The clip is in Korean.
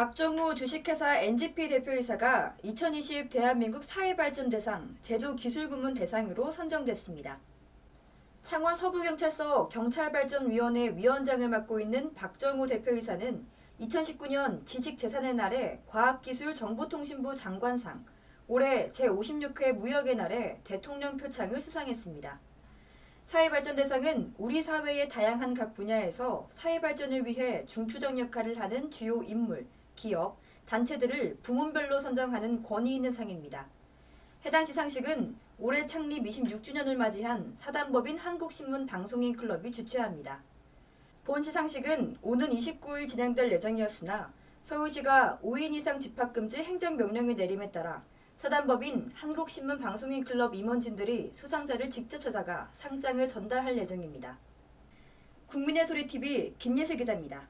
박정우 주식회사 NGP 대표이사가 2020 대한민국 사회발전대상 제조기술부문 대상으로 선정됐습니다. 창원 서부경찰서 경찰발전위원회 위원장을 맡고 있는 박정우 대표이사는 2019년 지식재산의 날에 과학기술정보통신부 장관상, 올해 제56회 무역의 날에 대통령 표창을 수상했습니다. 사회발전대상은 우리 사회의 다양한 각 분야에서 사회발전을 위해 중추적 역할을 하는 주요 인물, 기업, 단체들을 부문별로 선정하는 권위 있는 상입니다. 해당 시상식은 올해 창립 26주년을 맞이한 사단법인 한국신문 방송인 클럽이 주최합니다. 본 시상식은 오는 29일 진행될 예정이었으나 서울시가 5인 이상 집합금지 행정명령을 내림에 따라 사단법인 한국신문 방송인 클럽 임원진들이 수상자를 직접 찾아가 상장을 전달할 예정입니다. 국민의 소리 TV 김예슬 기자입니다.